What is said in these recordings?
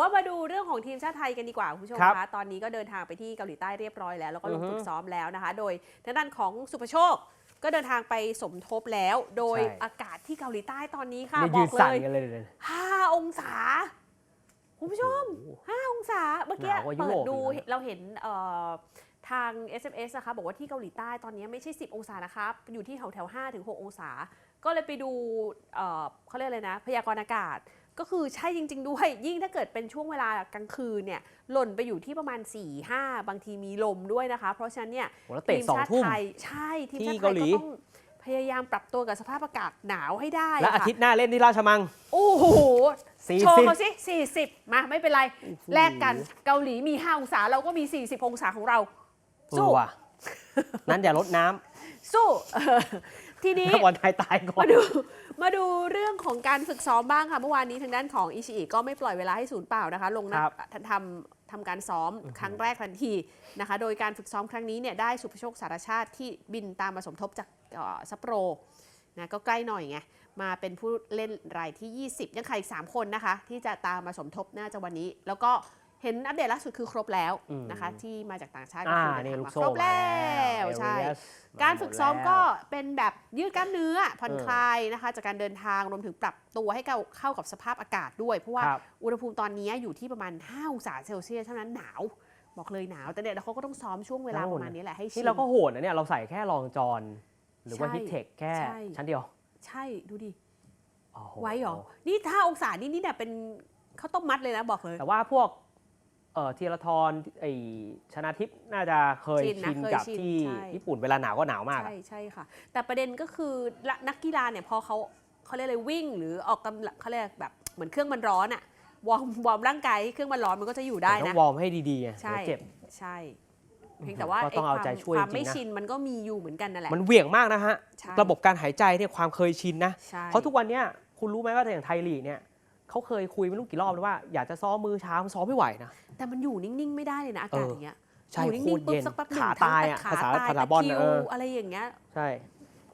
ว่ามาดูเรื่องของทีมชาติไทยกันดีกว่าคุณผู้ชมครับคะตอนนี้ก็เดินทางไปที่เกาหลีใต้เรียบร้อยแล้ว แล้วก็ลงอือฮึฝึกซ้อมแล้วนะคะ โดยทางด้านของสุภโชคก็เดินทางไปสมทบแล้ว โดยใช่อากาศที่เกาหลีใต้ตอนนี้ค่ะเนี่ยบยือนกเลสั่นยกันเลยเลย5องศาคุณผู้ชมโอ้โห5องศา เมื่อกี้หนาวกว่ายุเปิโรดปดูอีกนะเราเห็นเอ่อทาง SMS นะคะบอกว่าที่เกาหลีใต้ตอนนี้ไม่ใช่ 10 องศานะครับ อยู่ที่แถวแถว5ถึง6องศา ก็เลยไปดูเอ่อเขาเรียกอะไรนะ พยากรณ์อากาศ ก็คือใช่จริง ๆ ด้วย ยิ่งถ้าเกิดเป็นช่วงเวลากลางคืนเนี่ยหล่นไปอยู่ที่ประมาณ 4 5 บางทีมีลมด้วยนะคะ เพราะฉะนั้นเนี่ยโหแล้วเตะสองชาติทุ่มไทยใช่ทีมที่ชาติไทเกายหลีก็ต้องพยายามปรับตัวกับสภาพอากาศหนาวให้ได้และอาค่ะทิตย์หน้าเล่นที่ราชมัง โอ้โหสี่โชว์สิบเขาสิ40 มาไม่เป็นไร แลกกันเกาหลีมี 5 องศาเราก็มี 40 องศาของเรา สู้สู้ว่ะนั้นอย่าลดน้สู้เออ ทีนี้ำนักบอลไทยตายก่อน มาดูมาดูเรื่องของการฝึกซ้อมบ้างค่ะ เมื่อวานนี้ทางด้านของอิชิอิก็ไม่ปล่อยเวลาให้ศูนย์เปล่านะคะ ลงนัครับทำทำการซ้อมครั้งแรกทันทีนะคะ โดยการฝึกซ้อมครั้งนี้เนี่ยได้สุภโชคสารชาติที่บินตามมาสมทบจากเอ่อซัปโปโรนะก็ใกล้หน่อยไงมาเป็นผู้เล่นรายที่ 20 ยังขาดอีก 3 คนนะคะ ที่จะตามมาสมทบน่าจะวันนี้ แล้วก็เห็นอัปเดตล่าสุดคือครบแล้วอืมนะคะที่มาจากต่างชาติอ่าคือนี่เดิลูทางกมาโซ่ครบแล้วมาใช่เอเรียสการฝึกซ้อมาหดก็แล้วเป็นแบบยืดกล้ามเนื้อผ่อนเออคลายนะคะจากการเดินทางรวมถึงปรับตัวให้เข้าเข้ากับสภาพอากาศด้วย เพราะว่าครับอุณหภูมิตอนนี้อยู่ที่ประมาณ 5 องศาเซลเซียสเท่านั้นหนาวบอกเลยหนาว แต่เดี๋ยวเขาก็ต้องซ้อมช่วงเวลาประมาณนี้แหละให้ชินี่นเราก็โหดนะเนี่ยเราใส่แค่รองจอนหรือว่าใช่ฮิตเทคแค่ใช่ชั้นเดียว ใช่ดูดิโอ้โไว้เหรอ นี่ถ้าองศานี่นี่เนี่ยเป็นข้าวต้มมัดเลยนะบอกเลย แต่ว่าพวก เอ่อธีรทรไอชนะทิพย์น่าจะเคยชินนะชินเคยกับชินที่ใช่ ญี่ปุ่นเวลาหนาวก็หนาวมากอะ ใช่ใช่ค่ะ แต่ประเด็นก็คือละนักกีฬาเนี่ยพอเขาเขาเรียกอะไรวิ่ง หรือออกกำลังเขาเรียกแบบเหมือนเครื่องมันร้อนอะวอร์มวอร์มร่างกายให้เครื่องมันร้อนมันก็จะอยู่ได้แต่ต้นะองวอร์มให้ดีๆไงใช่เดี๋ยวเจ็บ ใช่เพียงแต่ว่าก็ต้องเอาใจช่วยไความจริงๆนะ ไม่ชินมันก็มีอยู่เหมือนกันนั่นแหละมันเหวี่ยงมากนะฮะ ใช่ระบบการหายใจเนี่ยความเคยชินนะ ใช่เพราะทุกวันเนี้ยคุณรู้ไหมว่าอย่างไทยลีกเนี่ย เขาเคยคุยไม่รู้กี่รอบแล้วว่าอยากจะซ้อมมือเช้ามันซ้อมไม่ไหวนะ แต่มันอยู่นิ่งๆไม่ได้เลยนะอากาศเออออย่างเงี้ยใช่อยู่โคนิ่งตรๆปุ๊บเย็นสักแป๊บหนึ่งขาทั้งตายแต่อะขาภาษาตายภาษาตะบอลคริวเอออะไรอย่างเงี้ยใช่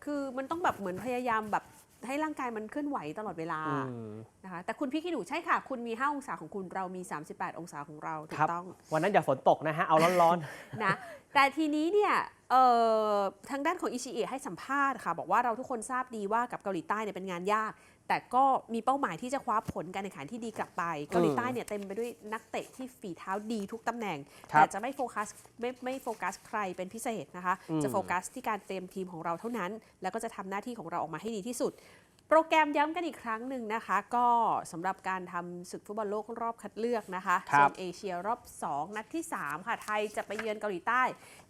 คือมันต้องแบบเหมือนพยายามแบบให้ร่างกายมันเคลื่อนไหวตลอดเวลาอืมนะคะแต่คุณพี่กิดูใช่ค่ะ คุณมี 5 องศาของคุณเรามี 38 องศาของเราถูครักบต้อง วันนั้นอย่าฝนตกนะฮะ เอาร้อนนะแต่ทีนี้เนี่ยเอ่อทางด้านของอิชิอิให้สัมภาษณ์ค่ะ บอกว่าเราทุกคนทราบดีว่ากับเกาหลีใต้เนี่ยเป็นงานยาก แต่ก็มีเป้าหมายที่จะคว้าผลการแข่งขันที่ดีกลับไปเกาหลีใต้เนี่ยเต็มไปด้วยนักเตะที่ฝีเท้าดีทุกตำแหน่ง ครับแต่จะไม่โฟกัสไม่ไม่โฟกัสใครเป็นพิเศษนะคะ อืม จะโฟกัสที่การเตรียมทีมของเราเท่านั้น แล้วก็จะทำหน้าที่ของเราออกมาให้ดีที่สุด โปรแกรมย้ำกันอีกครั้งหนึ่งนะคะ ก็สำหรับการทำศึกฟุตบอลโลกรอบคัดเลือกนะคะครัโซบนเอเชียรอบ 2 นัดที่ 3 ค่ะ ไทยจะไปเยือนเกาหลีใต้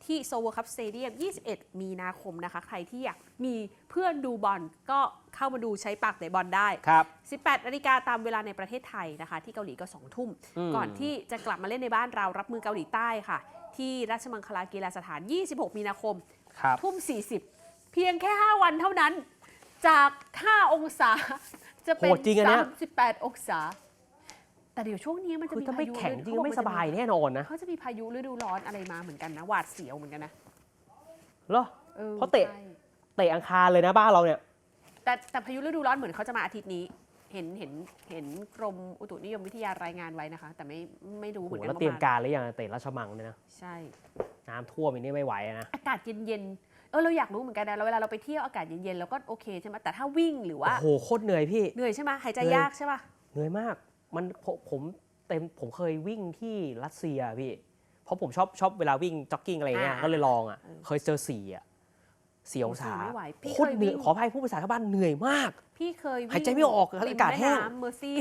ที่โซเวอร์คัพสเตเดียม 21 มีนาคมนะคะ ใครที่อยากมีเพื่อนดูบอลก็เข้ามาดูใช้ปากเตะบอลได้ๆครับ 18นาฬิกาตามเวลาในประเทศไทยนะคะ ที่เกาหลีก็ 2 ทุ่มมก่อนที่จะกลับมาเล่นในบ้านเรารับมือเกาหลีใต้ค่ะ ที่ราชมังคลากีฬาสถาน 26 มีนาคมครับทุ่ม 40 เพียงแค่ 5 วันเท่านั้น จาก 5 องศา จะเป็น โหดจริงอะเนี่ย38 องศา แต่เดี๋ยวช่วงนี้มันจะคือมีถ้าไม่พายุแข็งจริงเขาก็บอไม่นสจะบายแน่นอนนะเขาจะมีพายุฤดูร้อนอะไรมาเหมือนกันนะหวาดเสียวเหมือนกันนะเหรอ ออเพราะเตะ ใช่เตะอังคารเลยนะบ้านเราเนี่ย แต่แต่พายุฤดูร้อนเหมือนเขาจะมาอาทิตย์นี้ เห็นเห็นเห็นกรมอุตุนิยมวิทยารายงานไว้นะคะ แต่ไม่ไม่รู้เหโหมือนกันแล้วว่าเตรียมมาการหรือยังเตะราชมังเนี่ยนะ ใช่ น้ำท่วมอันนี้ไม่ไหวนะ อากาศเย็นๆ เออเราอยากรู้เหมือนกันนะเราเวลาเราไปเที่ยวอากาศเย็นๆเราก็โอเคใช่ไหมแต่ถ้าวิ่งหรือว่าโอ้โหโคตรเหนื่อยพี่เหนื่อยใช่ไหมหายใจเหนื่อยยากใช่ป่ะเหนื่อยมาก มันผมผมเต็มผมเคยวิ่งที่รัสเซียพี่เพราะผมชอบชอบเวลาวิ่งจ็อกกิ้งอะไรเงี้ยอ่าก็เลยลองอะเออเคยเจอสี่อะสี่องศาไม่ไหวพี่โคเคตรยเหนื่อยวิ่งขออภัยผู้ภาษาชาวบ้านเหนื่อยมาก พี่เคยวิ่งหายใจไม่ออกริมอากาศแห้งม่น้ำเมอร์ซี่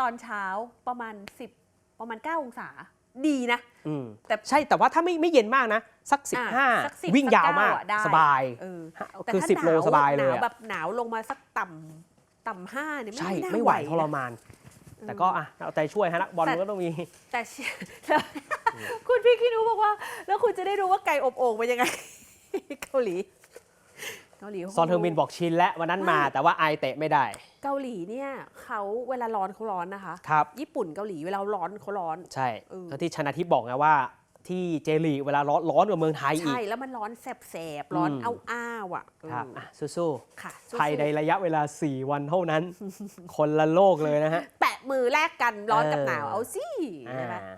ตอนเช้าประมาณ 10 ประมาณ 9 องศา ดีนะ อืมแต่ ใช่แต่ว่าถ้าไม่ไม่เย็นมากนะ สักสิบห้าอะสัก10วิ่งยาวมากสัก9อะได้สบาย เออคือถ้าสิบโลหนวสบายเลยหนาวอะ แบบหนาวลงมาสักต่ำต่ำห้าเนี่ยใช่น่าไม่ไหวทรนะ มาน แต่ก็อะเอาใจช่วยฮะนักบอลแต่ มันก็ต้องมี แต่เชื่อแล้วคุณพี่คินูบอกว่า แล้วคุณจะได้รู้ว่าไก่อบโอ่งเป็นยังไง เกาหลี เกาหลีซอนเทอร์มินบอกชินแล้ววันนั้นมา แต่ว่าไอเตะไม่ได้ เกาหลีเนี่ยเขาเวลาร้อนเขาร้อนนะคะ ครับ ญี่ปุ่นเกาหลีเวลาร้อนเขาร้อน ใช่เออ ก็ที่ชนะทิพย์บอกไงว่า ที่เจลีกเวลาร้อนร้อนกว่าเมืองไทยอีก ใช่แล้วมันร้อนแสบๆร้อนอืมเอาอ้าวๆอะครับอืมอะสู้ค่ะๆสู้ๆภายในระยะเวลา 4 วันเท่านั้น คนละโลกเลยนะฮะ แปะมือแลกกันร้อนกับเออหนาวเอาสิใช่ไหม อ่า